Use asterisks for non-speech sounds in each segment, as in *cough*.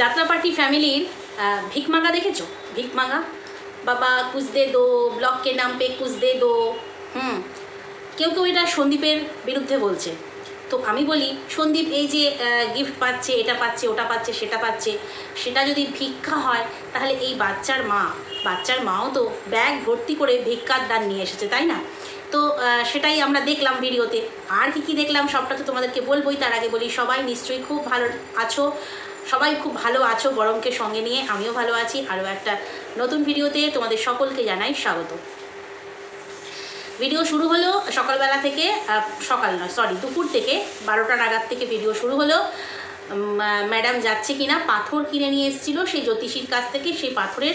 যাত্রাপাটি ফ্যামিলির ভিকমাঙ্গা দেখেছ? ভিকমাঙ্গা বাবা কুছ দে দো ব্লককে নাম পে কুছ দে। দো হুম, কেউ কেউ এটা সন্দীপের বিরুদ্ধে বলছে। তো আমি বলি, সন্দীপ এই যে গিফট পাচ্ছে, এটা পাচ্ছে, ওটা পাচ্ছে, সেটা পাচ্ছে, সেটা যদি ভিক্ষা হয়, তাহলে এই বাচ্চার মা, বাচ্চার মাও তো ব্যাগ ভর্তি করে ভিক্ষার দান নিয়ে এসেছে, তাই না? তো সেটাই আমরা দেখলাম ভিডিওতে। আর কি কি দেখলাম সবটা তো তোমাদেরকে বলবোই, তার আগে বলি, সবাই নিশ্চয়ই খুব ভালো আছো। সবাই খুব ভালো আছো গরমকে সঙ্গে নিয়ে, আমিও ভালো আছি। আরও একটা নতুন ভিডিওতে তোমাদের সকলকে জানাই স্বাগত। ভিডিও শুরু হলো সকালবেলা থেকে সকাল নয় সরি দুপুর থেকে, বারোটা নাগাদ থেকে ভিডিও শুরু হলো। ম্যাডাম যাচ্ছে কিনা, পাথর কিনে নিয়ে এসেছিল, সেই জ্যোতিষীর কাছ থেকে সেই পাথরের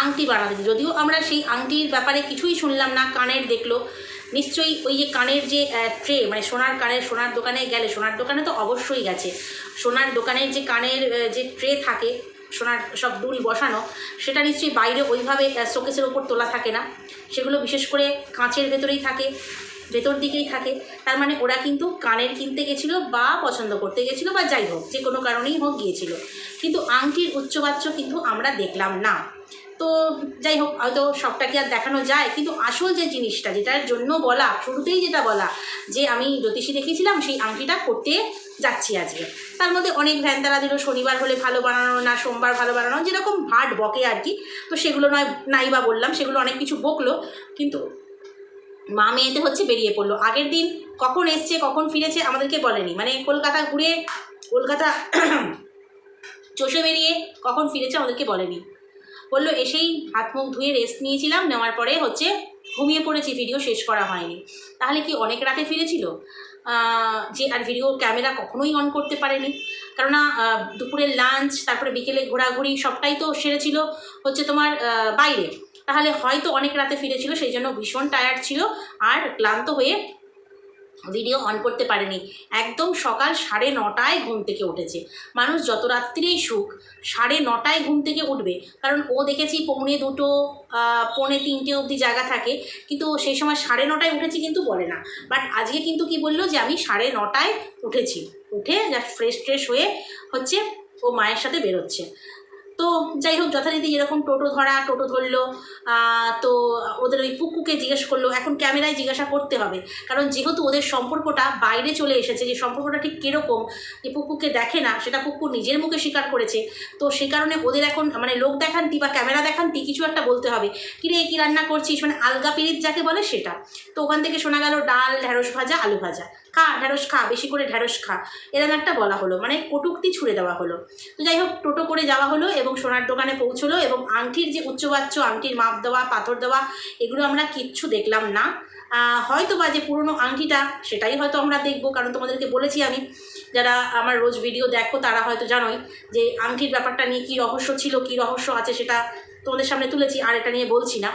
আংটি বানাতে। যদিও আমরা সেই আংটির ব্যাপারে কিছুই শুনলাম না, কানের দেখল। নিশ্চয়ই ওই যে কানের যে ট্রে মানে সোনার কানের, সোনার দোকানে গেলে, সোনার দোকানে তো অবশ্যই গেছে। সোনার দোকানের যে কানের যে ট্রে থাকে, সোনার সব দুল বসানো, সেটা নিশ্চয়ই বাইরে ওইভাবে শোকেসের ওপর তোলা থাকে না। সেগুলো বিশেষ করে কাঁচের ভেতরেই থাকে, ভেতর দিকেই থাকে। তার মানে ওরা কিন্তু কানের কিনতে গেছিল বা পছন্দ করতে গেছিল বা যাই হোক, যে কোনো কারণেই হোক গিয়েছিল। কিন্তু আংটির উচ্চবাচ্য কিন্তু আমরা দেখলাম না। তো যাই হোক, হয়তো সবটা কি আর দেখানো যায়, কিন্তু আসল যে জিনিসটা, যেটার জন্য বলা, শুরুতেই যেটা বলা, যে আমি জ্যোতিষী দেখেছিলাম সেই আংটিটা করতে যাচ্ছি আজকে। তার মধ্যে অনেক ভ্যান তারা দিল, শনিবার হলে ভালো বানানো না, সোমবার ভালো বানানো, যেরকম ভাট বকে আর কি। তো সেগুলো নয়, নাই বা বললাম, সেগুলো অনেক কিছু বকলো, কিন্তু মা মেয়েতে হচ্ছে বেরিয়ে পড়ল। আগের দিন কখন এসছে, কখন ফিরেছে, আমাদেরকে বলেনি। মানে কলকাতা ঘুরে, কলকাতা *clears throat* চষে বেরিয়ে কখন ফিরেছে, আমাদেরকে বলেনি। বলল, এসেই হাত মুখ ধুয়ে রেস্ট নিয়েছিলাম, নেওয়ার পরে হচ্ছে ঘুমিয়ে পড়েছি ভিডিও শেষ করা হয়নি। তাহলে কি অনেক রাতে ফিরেছিল? যে আর ভিডিও ক্যামেরা কখনোই অন করতে পারেনি। কেননা দুপুরের লাঞ্চ তারপরে বিকেলে ঘোরাঘুরি সবটাই তো সেরেছিল হচ্ছে তোমার বাইরে। তাহলে হয়তো অনেক রাতে ফিরেছিল, সেই জন্য ভীষণ টায়ার্ড ছিল আর ক্লান্ত হয়ে ভিডিও অন করতে পারেনি। একদম সকাল সাড়ে নটায় ঘুম থেকে উঠেছে। মানুষ যত রাত্রিরেই সুখ সাড়ে নটায় ঘুম থেকে উঠবে। কারণ ও দেখেছি পৌনে দুটো পৌনে তিনটে অবধি জায়গা থাকে। কিন্তু সেই সময় সাড়ে নটায় উঠেছি কিন্তু বলে না। বাট আজকে কিন্তু কি বলল যে, আমি সাড়ে নটায় উঠেছি। উঠে জাস্ট ফ্রেশ ট্রেশ হয়ে হচ্ছে ও মায়ের সাথে বেরোচ্ছে। তো যাই হোক, যথারীতি যেরকম টোটো ধরা, টোটো ধরলো তো ওদের ওই পুকুকে জিজ্ঞেস করল, এখন ক্যামেরায় জিজ্ঞাসা করতে হবে। কারণ যেহেতু ওদের সম্পর্কটা বাইরে চলে এসেছে, যে সম্পর্কটা ঠিক কীরকম যে পুকুকে দেখে না, সেটা পুকু নিজের মুখে স্বীকার করেছে। তো সে কারণে ওদের এখন মানে লোক দেখানটি বা ক্যামেরা দেখানটি কিছু একটা বলতে হবে। কিরে, কী রান্না করছিস? মানে আলগা পিরিত যাকে বলে সেটা। তো ওখান থেকে শোনা গেল ডাল ঢ্যাঁড়স ভাজা, আলু ভাজা। খা ঢ্যাঁড়স খা, বেশি করে ঢ্যাঁড়স খা। এরকম একটা বলা হলো মানে কটুক্তি ছুড়ে দেওয়া হলো। তো যাই হোক, টোটো করে যাওয়া হলো এবং সোনার দোকানে পৌঁছলো এবং আংটির যে উচ্চবাচ্য, আংটির মাপ দেওয়া, পাথর দেওয়া, এগুলো আমরা কিচ্ছু দেখলাম না। হয়তো বা যে পুরনো আংটিটা, সেটাই হয়তো আমরা দেখব, কারণ তোমাদেরকে বলেছি আমি। যারা আমার রোজ ভিডিও দেখো, তারা হয়তো জানোই যে আংটির ব্যাপারটা নিয়ে কী রহস্য ছিল, কী রহস্য আছে সেটা তোমাদের সামনে তুলেছি, আর এটা নিয়ে বলছি না।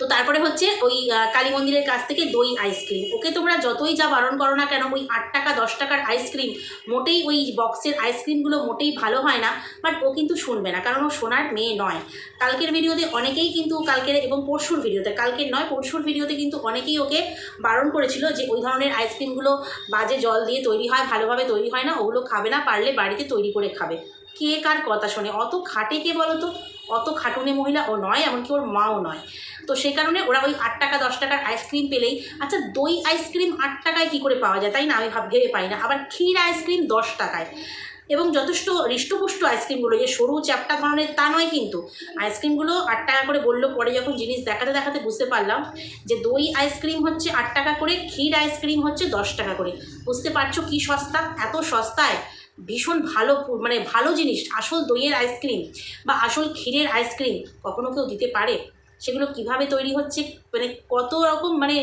তো তারপরে হচ্ছে ওই কালী মন্দিরের কাছ থেকে দই আইসক্রিম ওকে তোমরা যতই যা বারণ করো না কেন, ওই আট টাকা, দশ টাকার আইসক্রিম মোটেই ওই বক্সের আইসক্রিমগুলো মোটেই ভালো হয় না বাট ও কিন্তু শুনবে না, কারণ ও সোনার মেয়ে নয়। কালকের ভিডিওতে অনেকেই কিন্তু কালকের এবং পরশুর ভিডিওতে, কালকের নয়, পরশুর ভিডিওতে কিন্তু অনেকেই ওকে বারণ করেছিল যে ওই ধরনের আইসক্রিমগুলো বাজে জল দিয়ে তৈরি হয়, ভালোভাবে তৈরি হয় না, ওগুলো খাবে না, পারলে বাড়িতে তৈরি করে খাবে। কে কার কথা শোনে? অত খাটে কে বলো তো অত খাটুনে মহিলা ও নয়, এমনকি ওর মাও নয়। তো সেই কারণে ওরা ওই আট টাকা, দশ টাকার আইসক্রিম পেলেই আচ্ছা দই আইসক্রিম আট টাকায় কী করে পাওয়া যায়? তাই না? আমি ভাব, ভেবে পাই না। আবার ক্ষীর আইসক্রিম দশ টাকায়। এবং যথেষ্ট হৃষ্টপুষ্ট আইসক্রিমগুলো, যে সরু চ্যাপটা ধরনের তা নয় কিন্তু। আইসক্রিমগুলো আট টাকা করে বলল, পরে যখন জিনিস দেখাতে দেখাতে বুঝতে পারলাম যে দই আইসক্রিম হচ্ছে আট টাকা করে, ক্ষীর আইসক্রিম হচ্ছে দশ টাকা করে। বুঝতে পারছ কি সস্তা? এত সস্তায় ভীষণ ভালো মানে ভালো জিনিস, আসল দইয়ের আইসক্রিম বা আসল ক্ষীরের আইসক্রিম কখনো কেউ দিতে পারে। সেগুলো কীভাবে তৈরি হচ্ছে মানে কত রকম মানে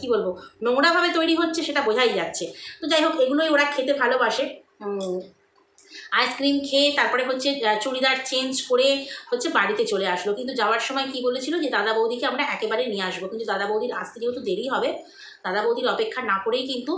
কি বলব, নোংরাভাবে তৈরি হচ্ছে সেটা বোঝাই যাচ্ছে। তো যাই হোক, এগুলোই ওরা খেতে ভালোবাসে। আইসক্রিম খেয়ে তারপরে হচ্ছে চুড়িদার চেঞ্জ করে হচ্ছে বাড়িতে চলে আসলো। কিন্তু যাওয়ার সময় কি বলেছিল যে, দাদা বৌদিকে আমরা একেবারে নিয়ে আসব। কিন্তু দাদা বৌদির আসতে যেহেতু দেরি হবে, দাদা বৌদির অপেক্ষা না করেই কিন্তু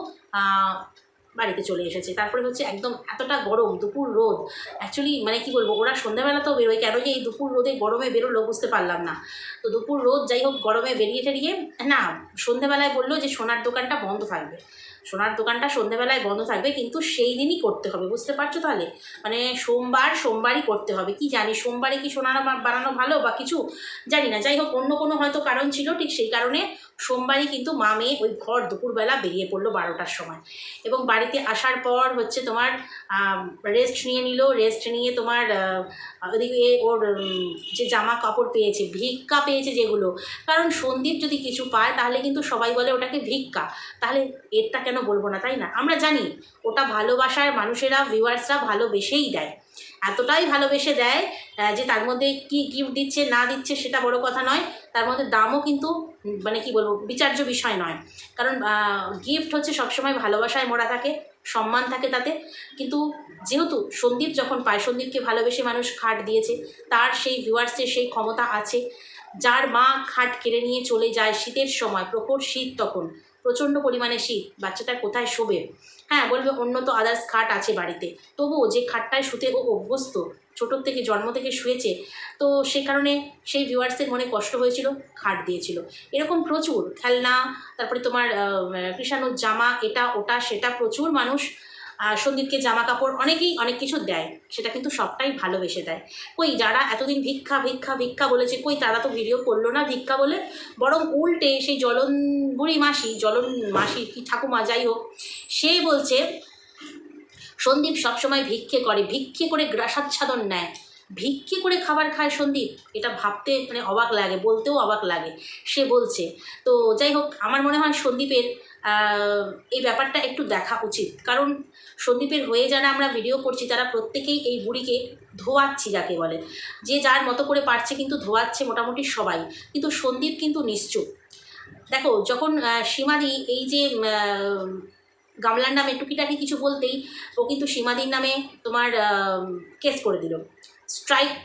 বাড়িতে চলে এসেছে। তারপরে হচ্ছে একদম এতটা গরম, দুপুর রোদ। অ্যাকচুয়ালি মানে কি বলব, ওরা সন্ধ্যাবেলাতেও বেরোয়, কেন যে এই দুপুর রোদে গরমে বেরোলো বুঝতে পারলাম না। তো দুপুর রোদ যাই হোক, গরমে বেরিয়ে টেরিয়ে, না, সন্ধ্যাবেলায় বলল যে সোনার দোকানটা বন্ধ থাকবে। সোনার দোকানটা সন্ধেবেলায় বন্ধ থাকবে, কিন্তু সেই দিনই করতে হবে, বুঝতে পারছ তাহলে? মানে সোমবার সোমবারই করতে হবে, কি জানি সোমবারে কি সোনার বানানো ভালো বা কিছু? জানি না, যাই হোক, অন্য কোনো হয়তো কারণ ছিল, ঠিক সেই কারণে সোমবারই কিন্তু মা মেয়ে ওই ঘর দুপুরবেলা বেরিয়ে পড়ল বারোটার সময়। এবং বাড়িতে আসার পর হচ্ছে তোমার রেস্ট নিয়ে নিল রেস্ট নিয়ে তোমার ওদিকে ওর যে জামা কাপড় পেয়েছে, ভিক্ষা পেয়েছে যেগুলো। কারণ সন্দীপ যদি কিছু পায় তাহলে কিন্তু সবাই বলে ওটাকে ভিক্ষা। তাহলে এরটা কেন বলব না, তাই না? আমরা জানি ওটা ভালোবাসার মানুষেরা ভিউয়ার্সরা ভালোবেসেই দেয়। এতটাই ভালোবেসে দেয় যে তার মধ্যে কি গিফট দিচ্ছে, না দিচ্ছে সেটা বড় কথা নয়। তার মধ্যে দামও কিন্তু মানে কি বলব, বিচার্য বিষয় নয়। কারণ গিফট হচ্ছে সবসময় ভালোবাসায় মোড়া থাকে, সম্মান থাকে তাতে। কিন্তু যেহেতু সন্দীপ যখন পায়, সন্দীপকে ভালোবেসে মানুষ খাট দিয়েছে, তার সেই ভিউয়ার্সের সেই ক্ষমতা আছে, যার মা খাট কেড়ে নিয়ে চলে যায় শীতের সময়, প্রখর শীত তখন, প্রচণ্ড পরিমাণে শীত, বাচ্চাটা কোথায় শোবে? হ্যাঁ বলবে অন্য তো আদার্স খাট আছে বাড়িতে। তবুও যে খাটটায় শুতে ও অভ্যস্ত ছোটোর থেকে, জন্ম থেকে শুয়েছে, তো সে কারণে সেই ভিউয়ার্সের মনে কষ্ট হয়েছিল, খাট দিয়েছিল। এরকম প্রচুর খেলনা, তারপরে তোমার কৃষাণুর জামা, এটা, ওটা, সেটা প্রচুর মানুষ সন্দীপকে জামা কাপড় অনেকেই অনেক কিছু দেয়, সেটা কিন্তু সবটাই ভালোবেসে দেয়। কই, যারা এতদিন ভিক্ষা ভিক্ষা ভিক্ষা বলেছে, কই, তারা তো ভিডিও করল না ভিক্ষা বলে, বরং উল্টে সেই জলন বুড়ি মাসি, জলন মাসি কি ঠাকুমা, যাই হোক, সে বলছে সন্দীপ সবসময় ভিক্ষে করে ভিক্ষে করে গ্রাসাচ্ছাদন নেয়। ভিক্ষে করে খাবার খায় সন্দীপ? এটা ভাবতে মানে অবাক লাগে, বলতেও অবাক লাগে। সে বলছে, তো যাই হোক, আমার মনে হয় সন্দীপের এই ব্যাপারটা একটু দেখা উচিত। কারণ সন্দীপের হয়ে যারা আমরা ভিডিও করছি, তারা প্রত্যেকেই এই বুড়িকে ধোয়াচ্ছি যাকে বলে। যে যার মতো করে পারছে কিন্তু ধোয়াচ্ছে মোটামুটি সবাই। কিন্তু সন্দীপ কিন্তু নিশ্চুপ। দেখো, যখন সীমাদি এই যে গামলার নামে টুকিটাকি কিছু বলতেই ও কিন্তু সীমাদির নামে তোমার কেস করে দিল। স্ট্রাইক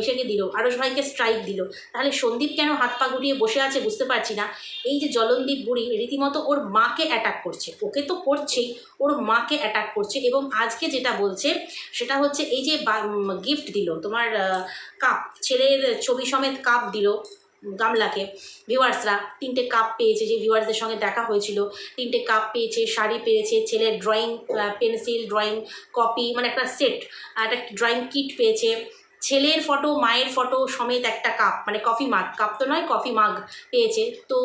এসেকে দিল। আরস ভাইকে স্ট্রাইক দিল। তাহলে সন্দীপ কেন হাত পা গুটিয়ে বসে আছে বুঝতে পারছি না। এই যে জলনদীপ বুড়ি, রীতিমতো ওর মাকে অ্যাটাক করছে। ওকে তো করছেই, ওর মাকে অ্যাটাক করছে এবং আজকে যেটা বলছে, সেটা হচ্ছে এই যে গিফট দিল, তোমার কাপ ছেলের ছবি সমেত কাপ দিল। গামলাকে ভিউয়ার্সরা তিনটে কাপ পেয়েছে, যে ভিউয়ার্সদের সঙ্গে দেখা হয়েছিল। তিনটে কাপ পেয়েছে, শাড়ি পেয়েছে ছেলের ড্রয়িং পেন্সিল ড্রয়িং কপি মানে একটা সেট একটা ড্রয়িং কিট পেয়েছে। ছেলের ফটো মায়ের ফটো সমেত একটা কাপ মানে কফি মাগ কাপ তো নয় কফি মাগ পেয়েছে। তো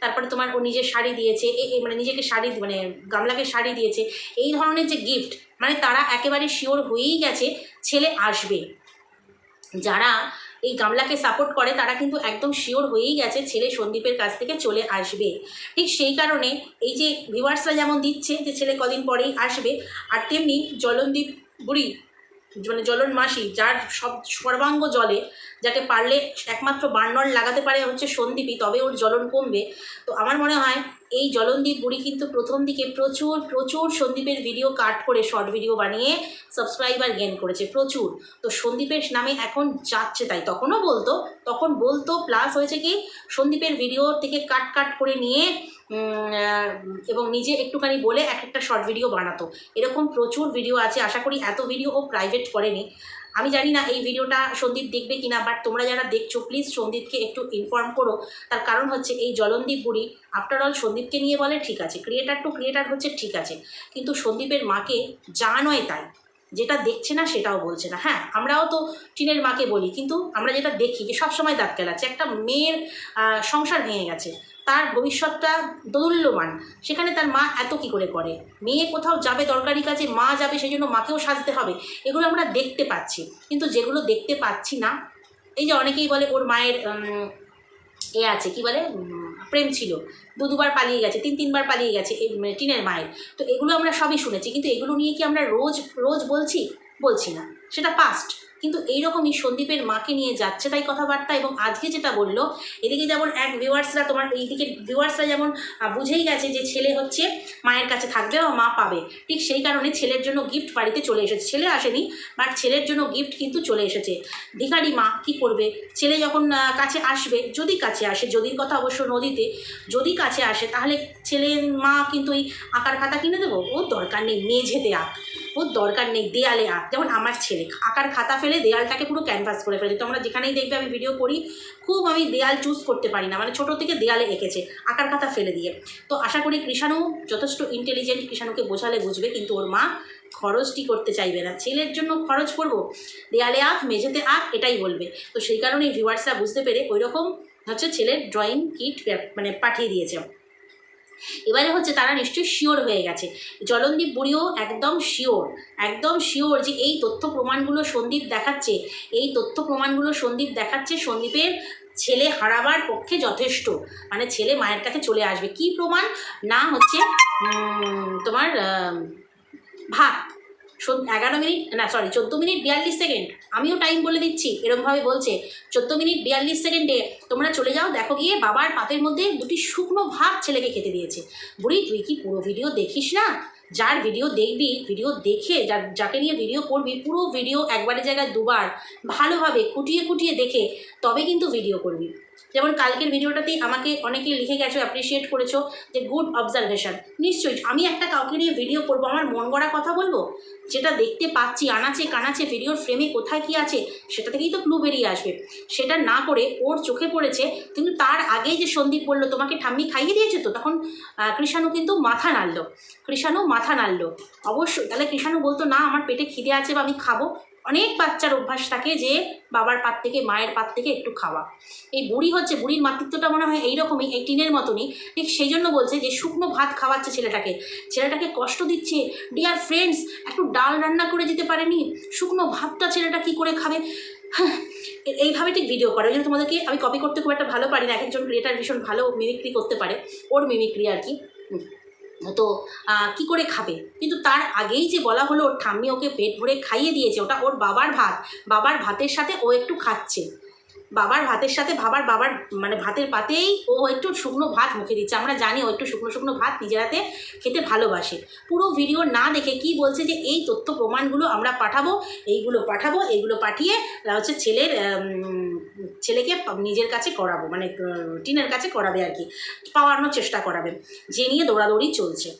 তারপরে তোমার ও নিজের শাড়ি দিয়েছে মানে নিজেকে শাড়ি মানে গামলাকে শাড়ি দিয়েছে। এই ধরনের যে গিফট মানে তারা একেবারে শিওর হয়েই গেছে, ছেলে আসবে। যারা এই গামলাকে সাপোর্ট করে, তারা কিন্তু একদম শিওর হয়েই গেছে ছেলে সন্দীপের কাছ থেকে চলে আসবে। ঠিক সেই কারণে এই যে ভিউয়ার্সরা যেমন দিচ্ছে যে ছেলে কদিন পরেই আসবে, আর তেমনি জলনদীপ বুড়ি মানে জলন মাসি, যার সব সর্বাঙ্গ জলে, যাকে পারলে একমাত্র বার্নল লাগাতে পারে হচ্ছে সন্দীপই, তবে ওর জ্বলন কমবে। তো আমার মনে হয়, এই জলনদীপ বুড়ি কিন্তু প্রথম দিকে প্রচুর প্রচুর সন্দীপের ভিডিও কাট করে শর্ট ভিডিও বানিয়ে সাবস্ক্রাইবার গেন করেছে, প্রচুর। তো সন্দীপের নামে এখন যাচ্ছে তাই, তখনও বলতো, তখন বলতো প্লাস হয়েছে কি, সন্দীপের ভিডিও থেকে কাট কাট করে নিয়ে এবং নিজে একটুখানি বলে এক একটা শর্ট ভিডিও বানাতো। এরকম প্রচুর ভিডিও আছে, আশা করি এত ভিডিও ও প্রাইভেট করেনি। আমি জানি না এই ভিডিওটা সন্দীপ দেখবে কিনা বাট তোমরা যারা দেখছ প্লিজ সন্দীপকে একটু ইনফর্ম করো। তার কারণ হচ্ছে এই জলনদীপ বুড়ি আফটার অল সন্দীপকে নিয়ে বলে ঠিক আছে ক্রিয়েটার টু ক্রিয়েটার হচ্ছে ঠিক আছে। কিন্তু সন্দীপের মাকে যা নয় তাই, যেটা দেখছে না সেটাও বলছে না। হ্যাঁ আমরাও তো টিনের মাকে বলি, কিন্তু আমরা যেটা দেখি যে সবসময় দাঁত কেলাচ্ছে, একটা মেয়ের সংসার ভেঙে গেছে। তার ভবিষ্যৎটা দোদুল্যমান। সেখানে তার মা এত কি করে করে? মেয়ে কোথাও যাবে দরকারি কাজে, মা যাবে সেই জন্য মাকেও সাজতে হবে। এগুলো আমরা দেখতে পাচ্ছি। কিন্তু যেগুলো দেখতে পাচ্ছি না, এই যে অনেকেই বলে ওর মায়ের এ আছে, কি বলে? প্রেম ছিল। দু দুবার পালিয়ে গেছে, তিন, তিনবার পালিয়ে গেছে এই মানে টিনের মায়ের। তো এগুলো আমরা সবই শুনেছি, কিন্তু এগুলো নিয়ে কি আমরা রোজ রোজ বলছি? বলছি না। সেটা পাস্ট কিন্তু এইরকমই সন্দীপের মাকে নিয়ে যাচ্ছে তাই কথাবার্তা এবং আজকে যেটা বলল, এদিকে যেমন এক ভিউয়ার্সরা তোমার এইদিকে ভিউয়ার্সরা যেমন বুঝেই গেছে যে ছেলে হচ্ছে মায়ের কাছে থাকবে বা মা পাবে। ঠিক সেই কারণে ছেলের জন্য গিফট বাড়িতে চলে এসেছে। ছেলে আসেনি বাট ছেলের জন্য গিফট কিন্তু চলে এসেছে। ভিখারি মা কি করবে? ছেলে যখন কাছে আসবে, যদি কাছে আসে, যদির কথা অবশ্য নদীতে, যদি কাছে আসে, তাহলে ছেলের মা কিন্তু ওই আঁকার খাতা কিনে দেবো? ওর দরকার নেই, মেঝেতে আঁক। ওর দরকার নেই, দেয়ালে আঁক। যেমন আমার ছেলে, আঁকার খাতা দেয়ালটাকে পুরো ক্যানভাস করে ফেলেছে তোমরা যেখানেই দেখবে আমি ভিডিও করি, খুব আমি দেয়াল চুজ করতে পারি না। মানে ছোটো থেকে দেয়ালে এঁকেছে, আঁকার খাতা ফেলে দিয়ে। তো আশা করি কৃষাণু যথেষ্ট ইন্টেলিজেন্ট কৃষাণুকে বোঝালে বুঝবে, কিন্তু ওর মা খরচটি করতে চাইবে না। ছেলের জন্য খরচ করব? দেয়ালে আঁক, মেঝেতে আঁক, এটাই বলবে। তো সেই কারণেই ভিউয়ার্সরা বুঝতে পেরে ওই রকম হচ্ছে ছেলের ড্রয়িং কিট মানে পাঠিয়ে দিয়েছে। এবারে হচ্ছে তারা নিশ্চয়ই শিওর হয়ে গেছে। জলনদীপ বুড়িও একদম শিওর একদম শিওর যে এই তথ্য প্রমাণগুলো সন্দীপ দেখাচ্ছে, এই তথ্য প্রমাণগুলো সন্দীপ দেখাচ্ছে সন্দীপের ছেলে হারাবার পক্ষে যথেষ্ট। মানে ছেলে মায়ের কাছে চলে আসবে। কি প্রমাণ? না হচ্ছে তোমার ভাত। এগারো মিনিট, না সরি চোদ্দ মিনিট বিয়াল্লিশ সেকেন্ড। আমিও টাইম বলে দিচ্ছি, এরমভাবে বলছে, চোদ্দ মিনিট বিয়াল্লিশ সেকেন্ডে তোমরা চলে যাও, দেখো গিয়ে বাবার পাতের মধ্যে দুটি শুকনো ভাত ছেলেকে খেতে দিয়েছে। বুড়ি, তুই কি পুরো ভিডিও দেখিস না? যার ভিডিও দেখবি ভিডিও দেখে যার যাকে নিয়ে ভিডিও করবি, পুরো ভিডিও একবারের জায়গায় দুবার ভালোভাবে খুঁটিয়ে খুঁটিয়ে দেখে, তবে কিন্তু ভিডিও করবি। যেমন কালকের ভিডিওটাতেই আমাকে অনেকে লিখে গেছো অ্যাপ্রিসিয়েট করেছ যে গুড অবজারভেশন নিশ্চয়ই, আমি একটা কাউকে নিয়ে ভিডিও করব, আমার মন গড়া কথা বলব? যেটা দেখতে পাচ্ছি, আনাচে কানাচে ভিডিওর ফ্রেমে কোথায় কী আছে, সেটা থেকেই তো ক্লু বেরিয়ে আসবে। সেটা না করে ওর চোখে পড়েছে, কিন্তু তার আগেই যে সন্দীপ বলল, তোমাকে ঠাম্মি খাইয়ে দিয়েছে তো? তখন কৃষাণু কিন্তু মাথা নাড়লো। কৃষাণু মাথা নাড়লো। অবশ্যই, তাহলে কৃষাণু বলতো, না, আমার পেটে খিদে আছে বা আমি খাব। অনেক বাচ্চার অভ্যাস থাকে যে বাবার পাত থেকে মায়ের পাত থেকে একটু খাওয়া। এই বুড়ি হচ্ছে বুড়ির মাতৃত্বটা মনে হয় এইরকমই এই টিনের মতনই। ঠিক সেই জন্য বলছে যে শুকনো ভাত খাওয়াচ্ছে ছেলেটাকে। ছেলেটাকে কষ্ট দিচ্ছে ডিয়ার ফ্রেন্ডস একটু ডাল রান্না করে দিতে পারেনি? শুকনো ভাতটা ছেলেটা কি করে খাবে? হ্যাঁ, এইভাবে ঠিক ভিডিও করে। ওই জন্য তোমাদেরকে আমি কপি করতে খুব একটা ভালো পারি না। এক একজন ক্রিয়েটার ভীষণ ভালো মিমিক্রি করতে পারে। ওর মিমিক্রি আর কি। তো কি করে খাবে? কিন্তু তার আগেই যে বলা হলো, ওর ঠাম্মি ওকে পেট ভরে খাইয়ে দিয়েছে, ওটা ওর বাবার ভাত। বাবার ভাতের সাথে ও একটু খাচ্ছে। বাবার ভাতের সাথে বাবার বাবার মানে ভাতের পাতেই ও একটু শুকনো ভাত মুখে দিচ্ছে। আমরা জানি ও একটু শুকনো শুকনো ভাত নিজের হাতে খেতে ভালোবাসে। পুরো ভিডিও না দেখে কি বলছে যে এই তথ্য প্রমাণগুলো আমরা পাঠাবো, এইগুলো পাঠাবো, এইগুলো পাঠিয়ে হচ্ছে ছেলের ছেলেকে নিজের কাছে করাবো মানে টিনের কাছে করাবে আর কি, পাওয়ানোর চেষ্টা করাবে। যে নিয়ে দৌড়াদৌড়ি চলছে।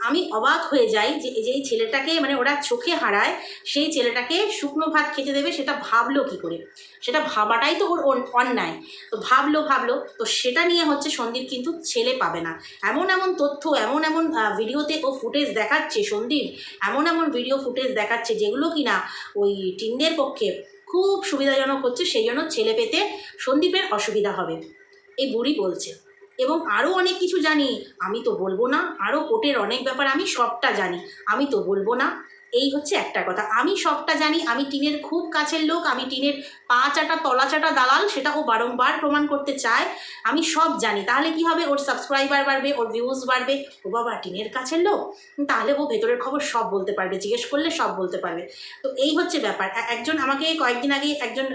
আমি অবাক হয়ে যাই যে এই যে ছেলেটাকে মানে ওরা চোখে হারায়, সেই ছেলেটাকে শুকনো ভাত খেতে দেবে সেটা ভাবলো কি করে? সেটা ভাবাটাই তো ওর অন্যায়। তো ভাবলো ভাবলো, তো সেটা নিয়ে হচ্ছে সন্দীপ কিন্তু ছেলে পাবে না। এমন এমন তথ্য, এমন এমন ভিডিওতে ও ফুটেজ দেখাচ্ছে সন্দীপ। এমন এমন ভিডিও ফুটেজ দেখাচ্ছে যেগুলো কিনা ওই টিনদের পক্ষে খুব সুবিধাজনক হচ্ছে, সেই জন্য ছেলে পেতে সন্দীপের অসুবিধা হবে। এই বুড়ি বলছে। এবং আরও অনেক কিছু জানি। আমি তো বলব না আরও কোর্টের অনেক ব্যাপার আমি সবটা জানি। আমি তো বলব না এই হচ্ছে একটা কথা। আমি সবটা জানি, আমি টিনের খুব কাছের লোক, আমি টিনের পা চাটা, তলা চাটা দালাল, সেটা ও বারংবার প্রমাণ করতে চায়। আমি সব জানি। তাহলে কি হবে? ওর সাবস্ক্রাইবার বাড়বে, ওর ভিউজ বাড়বে। ও বাবা, টিনের কাছের লোক? তাহলে ও ভেতরের খবর সব বলতে পারবে, জিজ্ঞেস করলে সব বলতে পারবে। তো এই হচ্ছে ব্যাপার। একজন আমাকে কয়েকদিন আগে একজন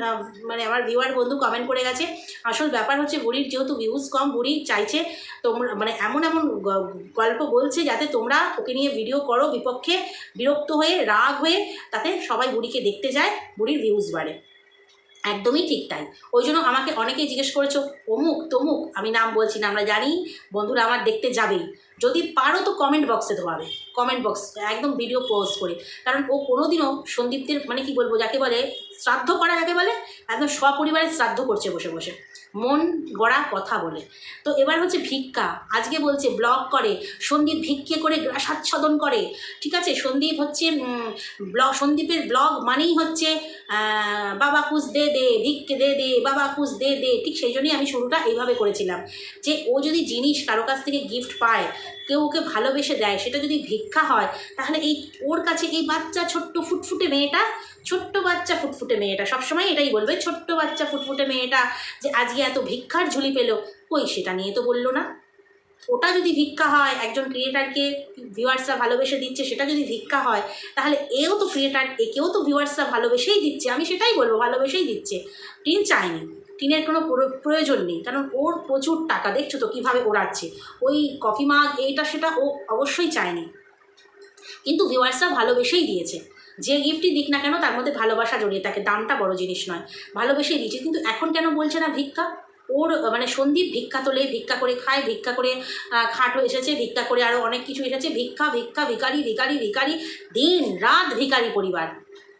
মানে আমার ভিউয়ার বন্ধু কমেন্ট করে গেছে, আসল ব্যাপার হচ্ছে বুড়ির যেহেতু ভিউজ কম, বুড়ি চাইছে তোমরা মানে এমন এমন গল্প বলছে যাতে তোমরা ওকে নিয়ে ভিডিও করো, বিপক্ষে বিরক্ত হয়ে রাগ হয়ে তাতে সবাই বুড়িকে দেখতে যায়, বুড়ির ভিউজ বাড়ে। একদমই ঠিক তাই। ওই জন্য আমাকে অনেকেই জিজ্ঞেস করেছ, অমুক, তমুক, আমি নাম বলছি না, আমরা জানি, বন্ধুরা আমার দেখতে যাবেই। যদি পারো তো কমেন্ট বক্সে ধোয়াবে। কমেন্ট বক্স একদম ভিডিও পোস্ট করে। কারণ ও কোনোদিনও সন্দীপদের মানে কি বলব, যাকে বলে শ্রাদ্ধ করা যাকে বলে, একদম সপরিবারে শ্রাদ্ধ করছে বসে বসে। মন গড়া কথা বলে। তো এবার হচ্ছে ভিক্ষা। আজকে বলছে ব্লগ করে। সন্দীপ ভিক্ষে করে গ্রাসাচ্ছাদন করে। ঠিক আছে? সন্দীপ হচ্ছে ব্লগ সন্দীপের ব্লগ মানেই হচ্ছে বাবা কুস দে দে, ভিক্ষে দে দে, বাবা কুস দে দে। ঠিক সেই জন্যই আমি শুরুটা এইভাবে করেছিলাম। যে ও যদি জিনিস কারও কাছ থেকে গিফট পায় কেউ ওকে ভালোবেসে দেয়, সেটা যদি ভিক্ষা হয়, তাহলে এই ওর কাছে এই বাচ্চা ছোট্ট ফুটফুটে মেয়েটা, ছোট্ট বাচ্চা ফুটফুটে মেয়েটা, সবসময় এটাই বলবে, ছোট্ট বাচ্চা ফুটফুটে মেয়েটা যে আজকে এত ভিক্ষার ঝুলি পেল, কই সেটা নিয়ে তো বলল না। ওটা যদি ভিক্ষা হয়, একজন ক্রিয়েটারকে ভিউয়ার্সরা ভালোবেসে দিচ্ছে, সেটা যদি ভিক্ষা হয়, তাহলে এও তো ক্রিয়েটার একেও তো ভিউয়ার্সরা ভালোবেসেই দিচ্ছে, আমি সেটাই বলব, ভালোবেসেই দিচ্ছে। টিন চায়নি। টিনের কোনো প্রো- প্রয়োজন নেই। কারণ ওর প্রচুর টাকা, দেখছ তো কীভাবে ওড়াচ্ছে। ওই কফি মাগ, এইটা সেটা ও অবশ্যই চায়নি। কিন্তু ভিউয়ার্সরা ভালোবেসেই দিয়েছে। যে গিফটই দিক না কেন, তার মধ্যে ভালোবাসা জড়িয়ে থাকে। দামটা বড় জিনিস নয়। ভালোবেসেই দিয়েছে। কিন্তু এখন কেন বলছে না ভিক্ষা? ওর মানে সন্দীপ ভিক্ষা তোলে, ভিক্ষা করে খায়, ভিক্ষা করে খাটও এসেছে, ভিক্ষা করে আরও অনেক কিছু এসেছে। ভিক্ষা ভিক্ষা ভিকারি ভিকারি ভিকারি দিন রাত ভিকারি পরিবার।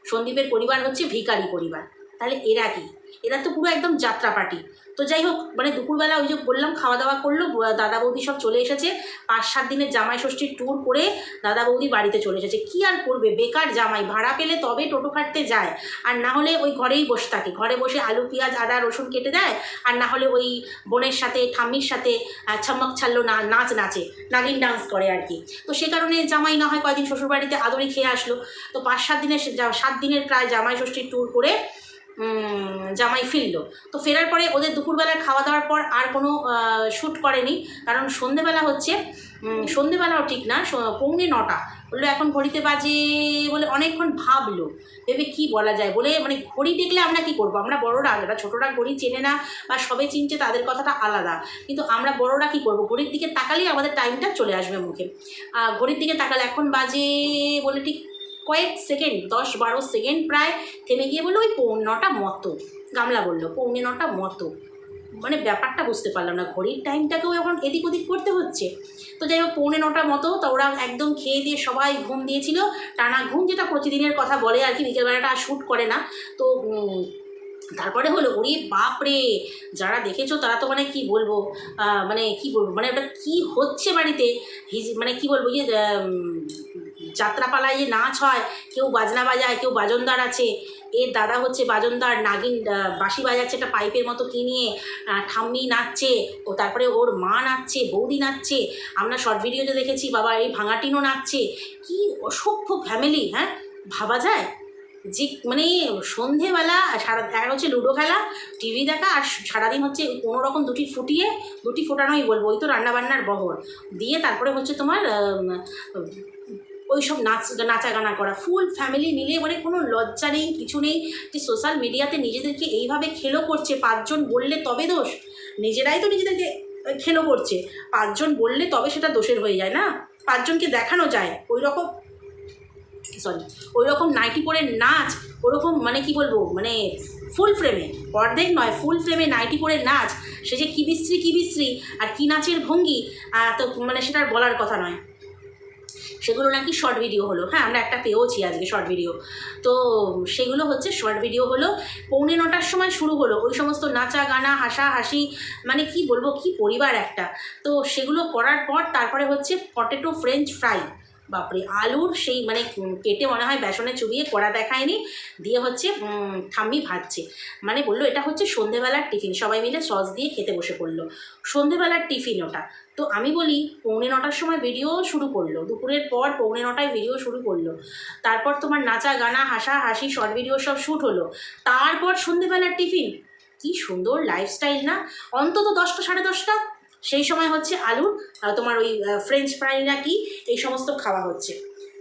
সন্দীপের পরিবার হচ্ছে ভিকারি পরিবার। তাহলে এরা কি এরা তো পুরো একদম যাত্রা পার্টি তো যাই হোক মানে দুপুরবেলা ওই যে বললাম খাওয়া দাওয়া করল দাদা বৌদি সব চলে এসেছে। পাঁচ সাত দিনের জামাই ষষ্ঠীর ট্যুর করে দাদা বৌদি বাড়িতে চলে এসেছে। কি আর করবে? বেকার জামাই, ভাড়া পেলে তবে টোটো খাটতে যায়। আর না হলে ওই ঘরেই বসে থাকে। ঘরে বসে আলু, পেঁয়াজ, আদা, রসুন কেটে দেয়। আর না হলে ওই বোনের সাথে, ঠাম্মির সাথে ছম্মক ছাড়লো, না, নাচ নাচে, নাগিন ডান্স করে আর কি। তো সে কারণে জামাই না হয় কয়দিন শ্বশুরবাড়িতে আদরি খেয়ে আসলো। তো পাঁচ সাত দিনের সাত দিনের প্রায় জামাই ষষ্ঠীর ট্যুর করে জামাই ফিরলো। তো ফেরার পরে ওদের দুপুরবেলায় খাওয়া দাওয়ার পর আর কোনো শ্যুট করেনি। কারণ সন্ধেবেলা হচ্ছে সন্ধেবেলাও ঠিক না পৌনে নটা। বলল, এখন ঘড়িতে বাজে বলে অনেকক্ষণ ভাবলো। ভেবে কি বলা যায়? বলে মানে ঘড়ি দেখলে আমরা কি করব? আমরা বড়রা যারা ছোটরা ঘড়ি চেনে না বা সবে চিনছে তাদের কথাটা আলাদা। কিন্তু আমরা বড়রা কি করব? ঘড়ির দিকে তাকালেই আমাদের টাইমটা চলে আসবে মুখে। ঘড়ির দিকে তাকালে, এখন বাজে বলে ঠিক কয়েক সেকেন্ড, দশ বারো সেকেন্ড প্রায় থেমে গিয়ে বলল, ওই পৌনে নটা মতো। গামলা বলল, পৌনে নটা মতো। মানে ব্যাপারটা বুঝতে পারলাম না, ঘড়ির টাইমটাকেও এখন এদিক ওদিক করতে হচ্ছে। তো যাই হোক, পৌনে নটা মতো, তো ওরা একদম খেয়ে দিয়ে সবাই ঘুম দিয়েছিল। টানা ঘুম যেটা প্রতিদিনের কথা বলে আর কি বিকেলবেলাটা আর শ্যুট করে না। তো তারপরে হলো, ওরে বাপরে! যারা দেখেছ তারা তো মানে কি বলব মানে কি বলব মানে ওটা কি হচ্ছে বাড়িতে? হিজ- মানে কি বলব যে যাত্রাপালায় যে নাচ হয়, কেউ বাজনা বাজায়, কেউ বাজনদার আছে। এর দাদা হচ্ছে বাজনদার, নাগিন বাঁশি বাজাচ্ছে একটা পাইপের মতো কি নিয়ে ঠাম্মি নাচছে, ও তারপরে ওর মা নাচছে, বৌদি নাচছে। আমরা শর্ট ভিডিওতে দেখেছি বাবা এই ভাঙাটিনও নাচছে। কি অসভ্য ফ্যামিলি হ্যাঁ? ভাবা যায়? যে মানে সন্ধেবেলা, সারা, এক হচ্ছে লুডো খেলা টিভি দেখা, আর সারাদিন হচ্ছে কোনো রকম দুটি ফুটিয়ে, দুটি ফোটানোই বলব। ওই তো রান্নাবান্নার বহর। দিয়ে তারপরে হচ্ছে তোমার ওই সব নাচ নাচা গানা করা। ফুল ফ্যামিলি মিলে মানে কোনো লজ্জা নেই, কিছু নেই যে সোশ্যাল মিডিয়াতে নিজেদেরকে এইভাবে খেলো করছে, পাঁচজন বললে তবে দোষ? নিজেরাই তো নিজেদেরকে খেলো করছে। পাঁচজন বললে তবে সেটা দোষের হয়ে যায় না? পাঁচজনকে দেখানো যায়। ওই রকম সরি ওই রকম নাইটি পরে নাচ, ওরকম মানে কি বলব? মানে ফুল ফ্রেমে অর্ধেক নয় ফুল ফ্রেমে নাইটি পরে নাচ, সে যে কী বিশ্রী কী বিশ্রী, আর কী নাচের ভঙ্গি তো মানে সেটা বলার কথা নয়। সেগুলো নাকি শর্ট ভিডিও হলো। হ্যাঁ আমরা একটা পেয়েওছি আজকে শর্ট ভিডিও তো সেগুলো হচ্ছে শর্ট ভিডিও হলো। পৌনে নটার সময় শুরু হলো। ওই সমস্ত নাচা গানা, হাসা হাসি মানে কি বলব, কি পরিবার একটা। তো সেগুলো করার পর তারপরে হচ্ছে পটেটো ফ্রেঞ্চ ফ্রাই বাপরে, আলুর সেই মানে কেটে মনে হয় বেসনে চুবিয়ে কড়া দেখায়নি, দিয়ে হচ্ছে ঠাম্মি ভাজছে। মানে বলল, এটা হচ্ছে সন্ধেবেলার টিফিন। সবাই মিলে সস দিয়ে খেতে বসে পড়ল। সন্ধেবেলার টিফিন ওটা। তো আমি বলি, পৌনে নটার সময় ভিডিও শুরু করল। দুপুরের পর পৌনে নটায় ভিডিও শুরু করল। তারপর তোমার নাচা, গানা, হাসা, হাসি শর্ট ভিডিও সব শ্যুট হলো। তারপর সন্ধেবেলার টিফিন। কি সুন্দর লাইফস্টাইল না? অন্তত দশটা, সাড়ে দশটা? সেই সময় হচ্ছে আলু তোমার ওই ফ্রেঞ্চ ফ্রাই নাকি, এই সমস্ত খাওয়া হচ্ছে।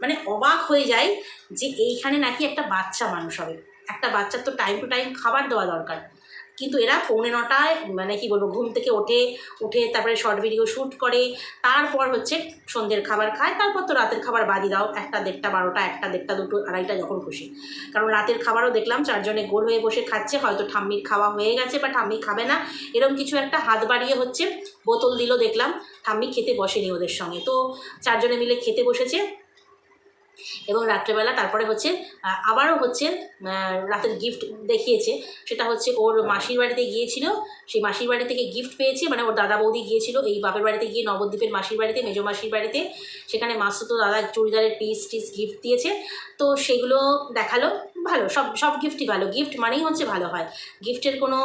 মানে অবাক হয়ে যায় যে এইখানে নাকি একটা বাচ্চা মানুষ হবে। একটা বাচ্চার তো টাইম টু টাইম খাবার দেওয়া দরকার। কিন্তু এরা পৌনে নটায় মানে কি বলব, ঘুম থেকে ওঠে, উঠে তারপরে শর্ট ভিডিও শ্যুট করে, তারপর হচ্ছে সন্ধ্যের খাবার খায়, তারপর তো রাতের খাবার বাদি দাও, একটা দেড়টা, বারোটা, একটা দেড়টা, দুটো, আড়াইটা যখন খুশি। কারণ রাতের খাবারও দেখলাম, চারজনে গোল হয়ে বসে খাচ্ছে, হয়তো ঠাম্মির খাওয়া হয়ে গেছে বা ঠাম্মি খাবে না এরকম কিছু একটা হাত বাড়িয়ে হচ্ছে, বোতল দিল দেখলাম, ঠাম্মি খেতে বসেনি ওদের সঙ্গে। তো চারজনে মিলে খেতে বসেছে এবং রাত্রেবেলা তারপরে হচ্ছে আবারও হচ্ছে রাতের গিফট দেখিয়েছে। সেটা হচ্ছে ওর মাসির বাড়িতে গিয়েছিল। সেই মাসির বাড়ি থেকে গিফট পেয়েছে। মানে ওর দাদা বৌদি গিয়েছিল এই বাপের বাড়িতে গিয়ে, নবদ্বীপের মাসির বাড়িতে, মেজো মাসির বাড়িতে। সেখানে মাসুতো দাদা চুড়িদারের পিস টিস গিফট দিয়েছে। তো সেগুলো দেখাল। ভালো, সব সব গিফটই ভালো। গিফট মানেই হচ্ছে ভালো হয়। গিফটের কোনো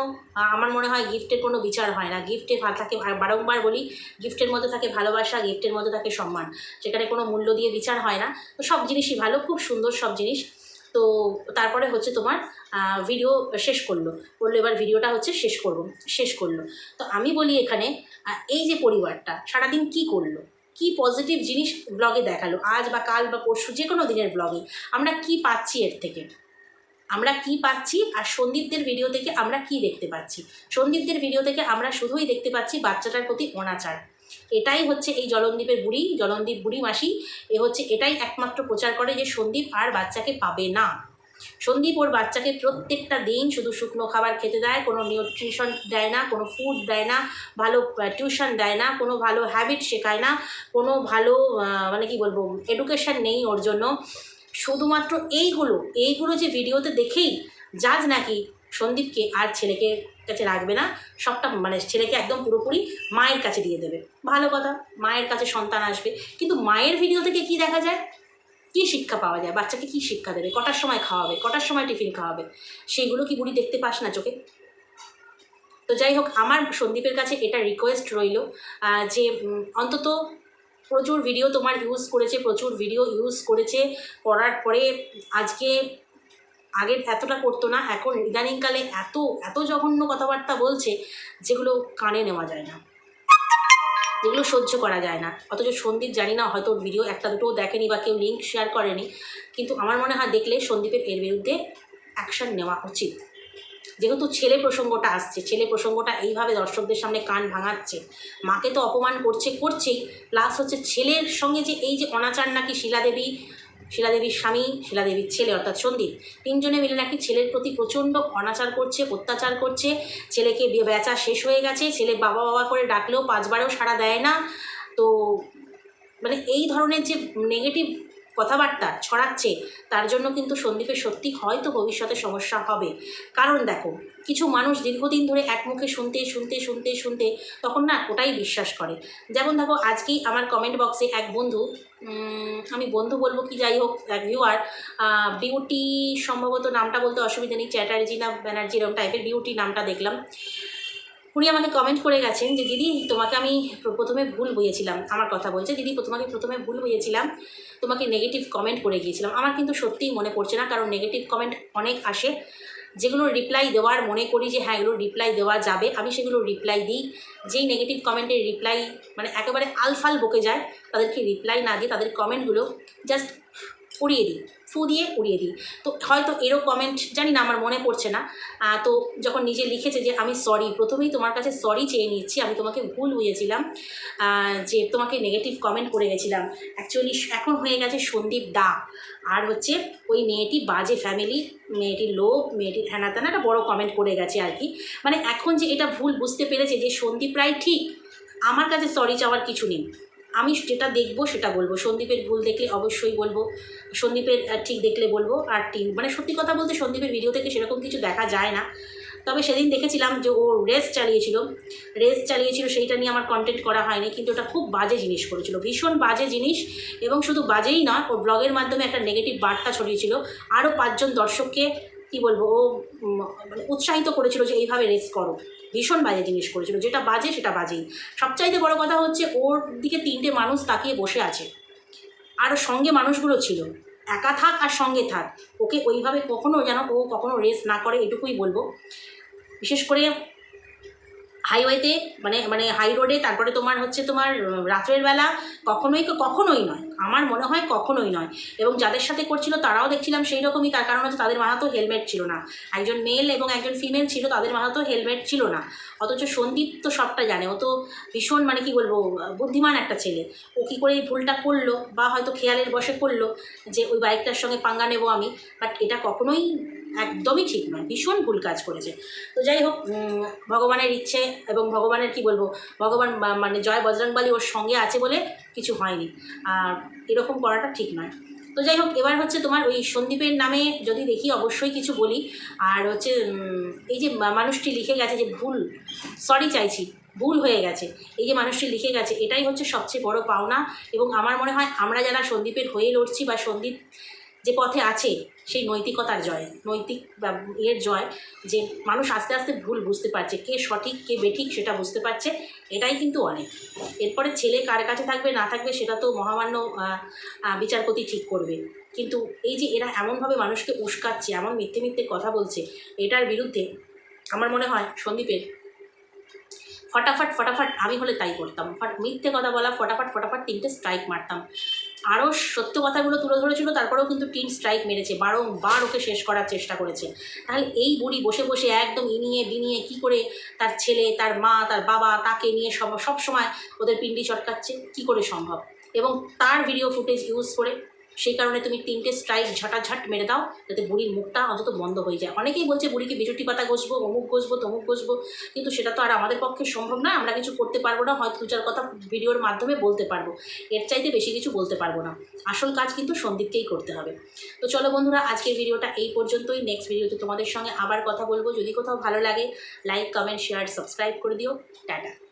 আমার মনে হয় গিফটের কোনো বিচার হয় না। গিফটে থাকে বারংবার বলি গিফটের মধ্যে থাকে ভালোবাসা গিফটের মধ্যে থাকে সম্মান। সেখানে কোনো মূল্য দিয়ে বিচার হয় না। তো সব জিনিসই ভালো, খুব সুন্দর সব জিনিস। তো তারপরে হচ্ছে তোমার ভিডিও শেষ করল। বলল এবার ভিডিওটা হচ্ছে শেষ করব, শেষ করল। তো আমি বলি এখানে এই যে পরিবারটা, সারাদিন কি করল? কি পজিটিভ জিনিস ব্লগে দেখাল? আজ বা কাল বা পরশু যে কোনো দিনের ব্লগে আমরা কি পাচ্ছি এর থেকে? আমরা কি পাচ্ছি আর সন্দীপদের ভিডিও থেকে আমরা কি দেখতে পাচ্ছি? সন্দীপদের ভিডিও থেকে আমরা শুধুই দেখতে পাচ্ছি বাচ্চাটার প্রতি অনাচার। এটাই হচ্ছে এই জলনদীপের বুড়ি, জলনদীপ বুড়ি মাসি। এ হচ্ছে এটাই একমাত্র প্রচার করে যে সন্দীপ আর বাচ্চাকে পাবে না। সন্দীপ ওর বাচ্চাকে প্রত্যেকটা দিন শুধু শুকনো খাবার খেতে দেয়, কোনো নিউট্রিশন দেয় না, কোনো ফুড দেয় না, ভালো টিউশন দেয় না, কোনো ভালো হ্যাবিট শেখায় না, কোনো ভালো মানে কি বলব এডুকেশন নেই ওর জন্য। শুধুমাত্র এইগুলো এইগুলো যে ভিডিওতে দেখেই জাজ নাকি সন্দীপকে আর ছেলেকে কাছে রাখবে না, সবটা মানে ছেলেকে একদম পুরোপুরি মায়ের কাছে দিয়ে দেবে। ভালো কথা, মায়ের কাছে সন্তান আসবে। কিন্তু মায়ের ভিডিও থেকে কি দেখা যায়? কী শিক্ষা পাওয়া যায়? বাচ্চাকে কী শিক্ষা দেবে? কটার সময় খাওয়াবে? কটার সময় টিফিন খাওয়াবে? সেইগুলো কি বুড়ি দেখতে পাস না চোখে? তো যাই হোক, আমার সন্দীপের কাছে এটা রিকোয়েস্ট রইল যে অন্তত প্রচুর ভিডিও তোমার ইউজ করেছে, প্রচুর ভিডিও ইউজ করেছে। করার পরে আজকে আগের এতটা করতো না, এখন ইদানিংকালে এত এত জঘন্য কথাবার্তা বলছে যেগুলো কানে নেওয়া যায় না। যেগুলো সহ্য করা যায় না। অথচ সন্দীপ জানি না, হয়তো ভিডিও একটা দুটোও দেখেনি বা কেউ লিঙ্ক শেয়ার করেনি। কিন্তু আমার মনে হয় দেখলে সন্দীপের এর বিরুদ্ধে অ্যাকশন নেওয়া উচিত। যেহেতু ছেলে প্রসঙ্গটা আসছে, ছেলে প্রসঙ্গটা এইভাবে দর্শকদের সামনে কান ভাঙাচ্ছে, মাকে তো অপমান করছে, করছেই প্লাস হচ্ছে ছেলের সঙ্গে যে এই যে অনাচার নাকি শিলাদেবী, শিলাদেবীর স্বামী, শিলাদেবীর ছেলে অর্থাৎ সন্দীপ, তিনজনে মিলে নাকি ছেলের প্রতি প্রচণ্ড অনাচার করছে, অত্যাচার করছে, ছেলেকে বেচা শেষ হয়ে গেছে ছেলে বাবা বাবা করে ডাকলেও পাঁচবারেও সাড়া দেয় না, তো মানে এই ধরনের যে নেগেটিভ কথাবার্তা ছড়াচ্ছে, তার জন্য কিন্তু সন্দীপের সত্যি হয়তো ভবিষ্যতে সমস্যা হবে। কারণ দেখো, কিছু মানুষ দীর্ঘদিন ধরে একমুখে শুনতে শুনতে শুনতে শুনতে তখন না ওটাই বিশ্বাস করে। যেমন দেখো, আজকেই আমার কমেন্ট বক্সে এক বন্ধু আমি বন্ধু বলব কি যাই হোক, এক ভিউয়ার বিউটি সম্ভবত নামটা বলতে অসুবিধা নেই চ্যাটার্জি না, ব্যানার্জি এরকম টাইপের বিউটি নামটা দেখলাম। উনি আমাকে কমেন্ট করে গেছেন যে, দিদি, তোমাকে আমি প্রথমে ভুল বুঝেছিলাম আমার কথা বলছে, দিদি, তোমাকে প্রথমে ভুল বুঝেছিলাম তোমাকে নেগেটিভ কমেন্ট করে গিয়েছিলাম। আমার কিন্তু সত্যিই মনে পড়ছে না, কারণ নেগেটিভ কমেন্ট অনেক আসে। যেগুলো রিপ্লাই দেওয়ার মনে করি যে হ্যাঁ এগুলো রিপ্লাই দেওয়া যাবে। আমি সেগুলো রিপ্লাই দিই। যেই নেগেটিভ কমেন্টের রিপ্লাই মানে একেবারে আলফাল বকে যায়, তাদেরকে রিপ্লাই না দিয়ে তাদের কমেন্টগুলো জাস্ট উড়িয়ে দিই। ফু দিয়ে উড়িয়ে দিই। তো হয়তো এরও কমেন্ট জানি না, আমার মনে পড়ছে না। তো যখন নিজে লিখেছে যে, আমি সরি প্রথমেই তোমার কাছে সরি চেয়ে নিচ্ছি। আমি তোমাকে ভুল বুঝেছিলাম যে তোমাকে নেগেটিভ কমেন্ট করে গেছিলাম। অ্যাকচুয়ালি এখন হয়ে গেছে সন্দীপ দা। আর হচ্ছে ওই মেয়েটি বাজে ফ্যামিলি মেয়েটির লোক মেয়েটির হ্যানা ত্যানা, একটা বড়ো কমেন্ট করে গেছে আর কি। মানে এখন যে এটা ভুল বুঝতে পেরেছে যে সন্দীপ রায় ঠিক, আমার কাছে সরি চাওয়ার কিছু নেই। আমি যেটা দেখব সেটা বলব। সন্দীপের ভুল দেখলে অবশ্যই বলব। সন্দীপের ঠিক দেখলে বলব। আর টিম মানে সত্যি কথা বলতে সন্দীপের ভিডিও থেকে সেরকম কিছু দেখা যায় না। তবে সেদিন দেখেছিলাম যে ও রেস চালিয়েছিল। রেস চালিয়েছিল, সেইটা নিয়ে আমার কন্টেন্ট করা হয়নি। কিন্তু ওটা খুব বাজে জিনিস করেছিল। ভীষণ বাজে জিনিস এবং শুধু বাজেই নয়, ও ব্লগের মাধ্যমে একটা নেগেটিভ বার্তা ছড়িয়েছিল। আরও পাঁচজন দর্শককে কি বলব, ও মানে উৎসাহিত করেছিল যে এইভাবে রেস করো। ভীষণ বাজে জিনিস করেছিল। যেটা বাজে, সেটা বাজেই। সবচাইতে বড় কথা হচ্ছে, ওর দিকে তিনটে মানুষ তাকিয়ে বসে আছে। আর সঙ্গে মানুষগুলো ছিল। একা থাক আর সঙ্গে থাক। ওকে ওইভাবে কখনো যেন ও কখনো রেস না করে, এটুকুই বলব। বিশেষ করে হাইওয়েতে মানে মানে হাই রোডে তারপরে তোমার হচ্ছে তোমার রাত্রের বেলা কখনোই কখনোই নয়। আমার মনে হয় কখনোই নয়। এবং যাদের সাথে করছিল তারাও দেখছিলাম সেই রকমই তার কারণ হচ্ছে তাদের মাথাতেও হেলমেট ছিল না। একজন মেল এবং একজন ফিমেল ছিল, তাদের মাথাতেও হেলমেট ছিল না। অথচ সন্দীপ তো সবটা জানে। ও তো ভীষণ মানে কি বলব, বুদ্ধিমান একটা ছেলে। ও কী করে এই ভুলটা করল বা হয়তো খেয়ালের বসে করল যে, ওই বাইকটার সঙ্গে পাঙ্গা নেব আমি? বাট এটা কখনোই একদমই ঠিক নয়, ভীষণ ভুল কাজ করেছে। তো যাই হোক ভগবানের ইচ্ছে এবং ভগবানের কি বলব, ভগবান মানে জয় বজরংবালী ওর সঙ্গে আছে বলে কিছু হয়নি। আর এরকম করাটা ঠিক নয়। তো যাই হোক, এবার হচ্ছে তোমার ওই সন্দীপের নামে যদি দেখি, অবশ্যই কিছু বলি। আর হচ্ছে এই যে মানুষটি লিখে গেছে যে ভুল সরি চাইছি, ভুল হয়ে গেছে। এই যে মানুষটি লিখে গেছে, এটাই হচ্ছে সবচেয়ে বড় পাওনা। এবং আমার মনে হয়, আমরা যারা সন্দীপের হয়ে লড়ছি বা সন্দীপ যে পথে আছে সেই নৈতিকতার জয়, নৈতিক এর জয় যে মানুষ আস্তে আস্তে ভুল বুঝতে পারছে, কে সঠিক, কে বেঠিক সেটা বুঝতে পারছে, এটাই কিন্তু অনেক। এরপরে ছেলে কার কাছে থাকবে, না থাকবে সেটা তো মহামান্য বিচারপতি ঠিক করবে। কিন্তু এই যে এরা এমনভাবে মানুষকে উস্কাচ্ছে, এমন মিথ্যে মিথ্যে কথা বলছে, এটার বিরুদ্ধে আমার মনে হয় সন্দীপের ফটাফট ফটাফট আমি হলে তাই করতাম। ফট, মিথ্যে কথা বলা, ফটাফট ফটাফট তিনটে স্ট্রাইক মারতাম। আরও সত্য কথাগুলো তুলে ধরেছিল, তারপরেও কিন্তু টিম স্ট্রাইক মেরেছে, বারংবার ওকে শেষ করার চেষ্টা করেছে। তাহলে এই বুড়ি বসে বসে একদম ইনিয়ে বিনিয়ে কি করে তার ছেলে, তার মা, তার বাবা, তাকে নিয়ে সব, সবসময় ওদের পিন্ডি চটকাচ্ছে? কি করে সম্ভব? এবং তার ভিডিও ফুটেজ ইউজ করে সেই কারণে তুমি তিনটে স্ট্রাইক ঝটাঝট মেরে দাও, যাতে বুড়ির মুখটা অন্তত বন্ধ হয়ে যায়। অনেকেই বলছে বুড়িকে বিজুটি পাতা ঘষবো, অমুক ঘষবো, তমুক ঘষবো, কিন্তু সেটা তো আর আমাদের পক্ষে সম্ভব না আমরা কিছু করতে পারব না, হয়তো দু চার কথা ভিডিওর মাধ্যমে বলতে পারব। এর চাইতে বেশি কিছু বলতে পারব না। আসল কাজ কিন্তু সন্দীপকেই করতে হবে। তো চলো বন্ধুরা, আজকের ভিডিওটা এই পর্যন্তই। নেক্সট ভিডিওতে তোমাদের সঙ্গে আবার কথা বলব। যদি কোথাও ভালো লাগে লাইক কমেন্ট শেয়ার সাবস্ক্রাইব করে দিও। টাটা।